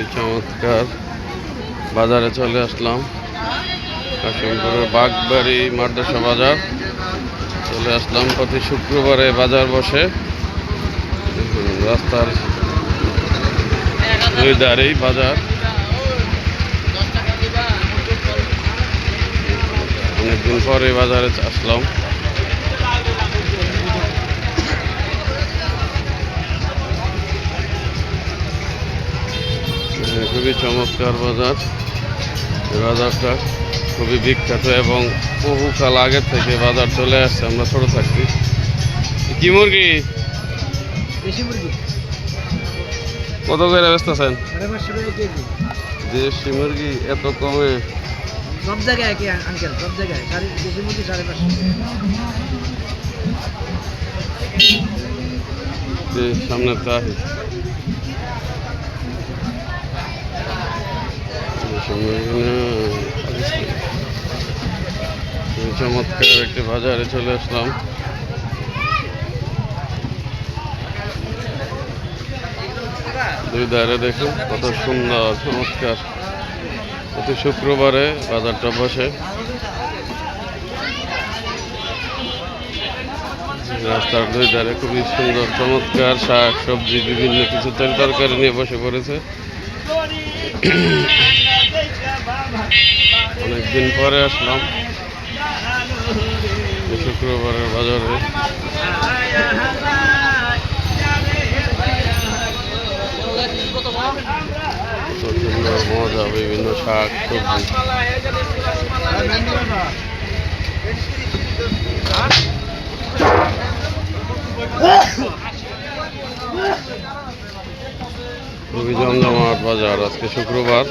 কি চমৎকার বাজারে চলে আসলাম। কাশিমপুরের বাগবাড়ি মাদ্রাসা বাজার। চলে আসলাম প্রতি শুক্রবারে বাজার বসে। রাস্তার দুই ধারেই বাজার। অনেকদিন পরে বাজারে আসলাম। খুবই চমৎকার বাজার। এই বাজারটা খুবই বিখ্যাত এবং বহুকাল আগের থেকে বাজার চলে আসছে আমরা ছোটো থাকছি। কি মুরগি? কত করে ব্যস্ত আছেন দেশি মুরগি এত কমে? সব জায়গায় একই আঙ্কেল সব জায়গায়। দেশি মুরগি সাড়ে পাঁচশো। সামনে তাহি চমৎকার একটি বাজারে চলে আসলাম। দুই ধারে দেখুন, কত সুন্দর, চমৎকার। প্রতি শুক্রবারে বাজারটা বসে। রাস্তার দুই ধারে খুবই সুন্দর, চমৎকার শাক, সবজি, বিভিন্ন কিছু তেল তরকারি নিয়ে বসে পড়েছে। অনেকদিন পরে আসলাম। শুক্রবারের বাজারে। মজা বিভিন্ন শাক সবজি। খুবই জমজমাট বাজার আজকে শুক্রবার।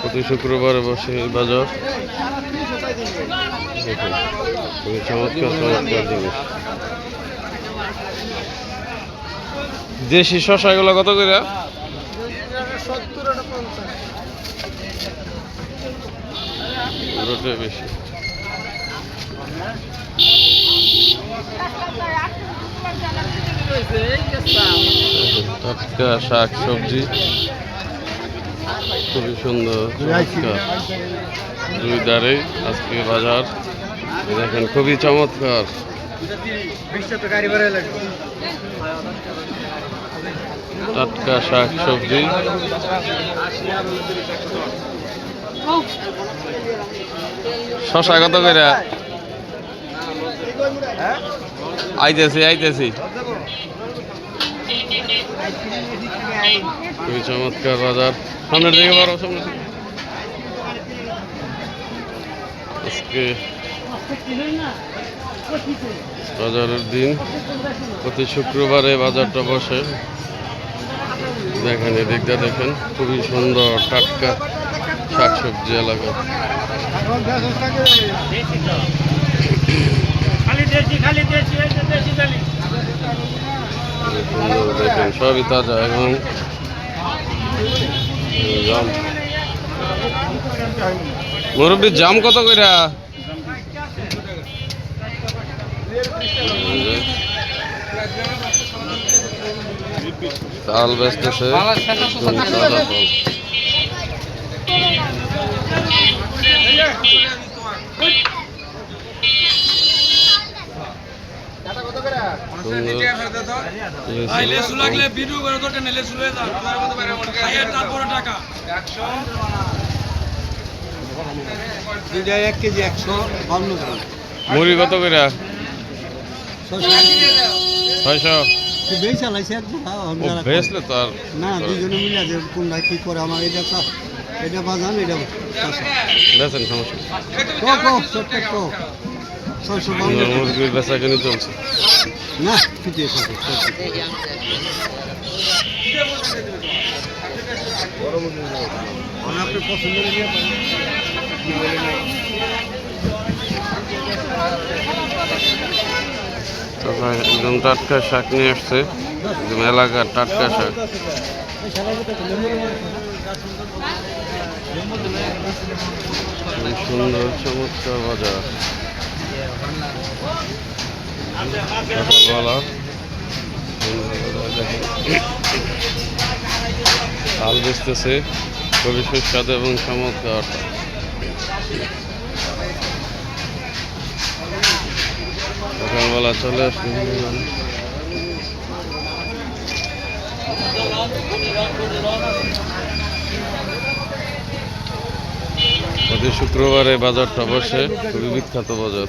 প্রতি শুক্রবার বসে বাজার। দেশি শশা এগুলো কত করে? বেশি। টাটকা শাক সবজি। খুবই সুন্দর দুই ধারে আজকে বাজার। দেখেন, খুবই চমৎকার। টাটকা শাক সবজি। শশা কত করে? আইতেছি আইতেছি। খুবই চমৎকার বাজার। সামনের দিকে বারো সামনে থেকে। আজকে বাজারের দিন। প্রতি শুক্রবারে বাজারটা বসে। দেখেন, এদিকটা দেখেন, খুবই সুন্দর টাটকা শাকসবজি এলাকা। খালি দেশি খালি দেশি দেশি খালি দেখেন সবই তাজা এবং জাম। মুরব্বীর জাম কত কইরা? তাল বেচতেছে। ফল। সুন্দর লেসু লাগলে ভিডিও করে দরকার নেই লেসু লয়ে যান খাইয়ে তারপরে টাকা দুইটা এক কেজি একশো বান্ন গ্রাম। মুড়ি কত কইরা ছয়শো। বেশ চালাইছে বেচলে তো আর না দুজনে মিলে যে কোনটা কি করে আমার এটা এটা বাজান এটা চাষা সমস্যা কো কো ছয়শো বান্ন মুরগির বেচা কিনে চলছে। না পছন্দ একদম টাটকা শাক নিয়ে আসছে। একদম এলাকার টাটকা শাক। সুন্দর চমৎকার বাজার। করে দেখেন। বেচতেছে খুবই সুস্বাদু এবং চমৎকার সকালবেলা চলে আসছি প্রতি শুক্রবারে বাজারটা বসে খুবই বিখ্যাত বাজার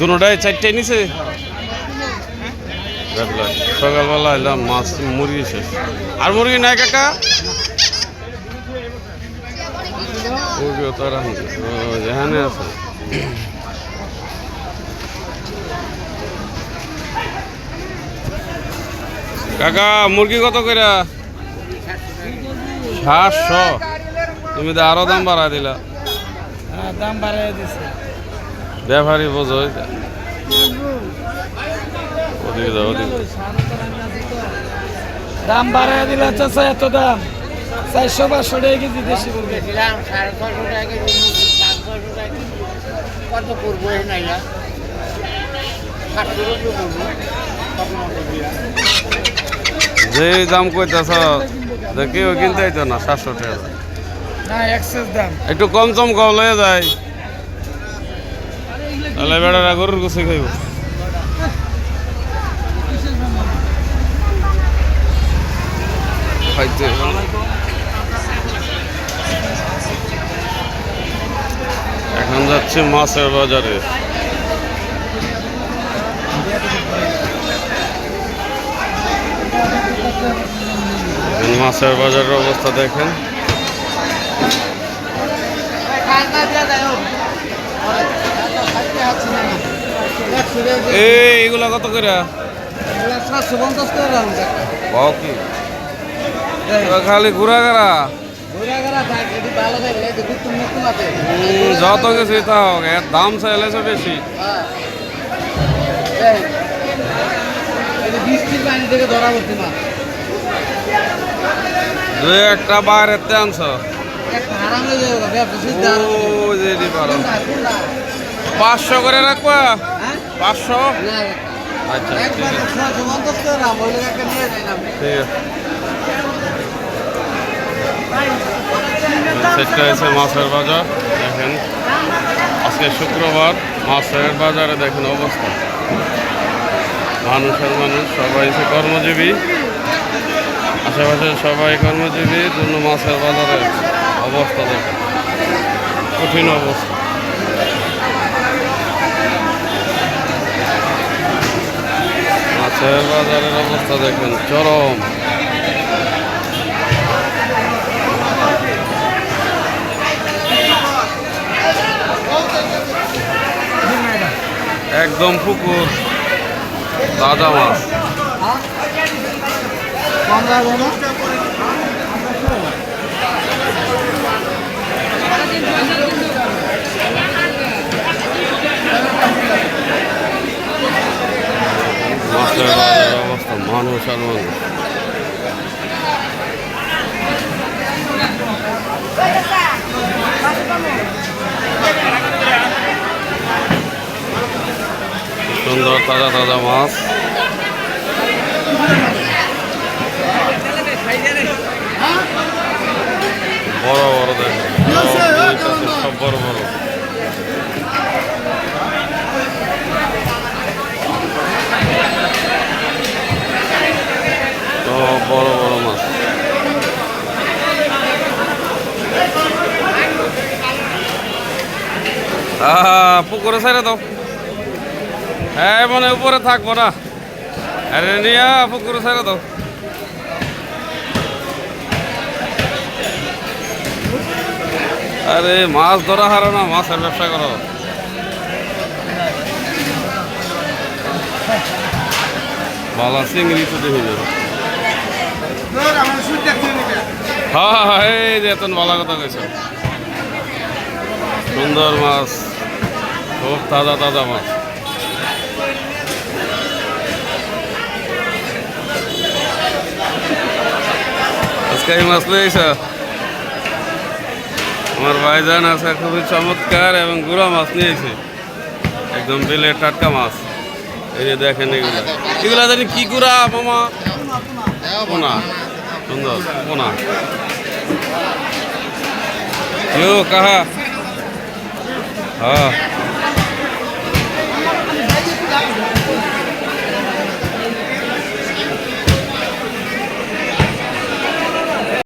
দুটাই চারটাই নিছে। সকালবেলা এলাম, মাছ, মুরগি শেষ। আর মুরগি নাই কাকা? মুরগিও এখানে আছে। কাকা, মুরগি কত করে সাতশো। তুমি তো আরও দাম বাড়াই দিলা। হ্যাঁ দাম বাড়াই দিছে। ব্যাপারই বোঝো। ওদিকে যাও ওদিকে। দাম বাড়াই দিলে চাচা এত দাম। চারশো পাঁচশো টাকা কেজি দেশি দিলাম সাড়ে ছশো টাকা কেজি কত করব এই করব। যে দাম কইতেছ যে কেউ কিনতে না সাতশো টাকা। না এক্সেস দাম। একটু কম চম কম লয়ে যায় তাহলে বেড়ারা গরুর গুছে খাইব। খাইতে এখন যাচ্ছে মাছের বাজারে। মাছের বাজারের অবস্থা দেখেন। এই এগুলা কত করে সাতশো পঞ্চাশ করে খালি ঘুরা হুম, যত কিছু তা হোক এর দাম চাইলেছে বেশি। মাছ দুই একটা বাইরের আনছ? হয়ে হয়ে দি? পাঁচশো করে রাখবা? হ্যাঁ? পাঁচশো। আচ্ছা ঠিক আছে। না। ঠিক আছে। সেটা হয়েছে মাছের বাজার দেখেন। আজকে শুক্রবার মাছের বাজারে দেখেন অবস্থা। মানুষের মানুষ সবাই হচ্ছে কর্মজীবী আশেপাশে সবাই কর্মজীবী জন্য মাছের বাজারে অবস্থা দেখেন। কঠিন অবস্থা। মাছের বাজারের অবস্থা দেখেন চরম। একদম পুকুর তাজা মাছ কম লাগবে না? মাছের বাজারের মানুষ আর সুন্দর তাজা তাজা মাছ। বড় বড় দেখেন সব বড় বড় সব বড় বড় মাছ আহা, পুকুরে ছেড়ে দাও। হ্যাঁ মানে উপরে থাকব না। আরে নিয়া, পুকুরে ছেড়ে দাও। আরে মাছ ধরা হারো না, মাছের ব্যবসা করো। বালা চিংড়ি তো দেখি হ্যাঁ হ্যাঁ এই যে এতন ভালো কথা কইছ। সুন্দর মাছ। খুব তাজা তাজা মাছ আজকে এই মাছ লইছ আমার ভাইজান আছে খুবই চমৎকার এবং গুড়া মাছ নিয়েছে একদম বিলের টাটকা মাছ এই যে দেখেন এগুলো এগুলো জানি কি গুড়া মামা পোনা সুন্দর পোনা ইউ কাহা হ্যাঁ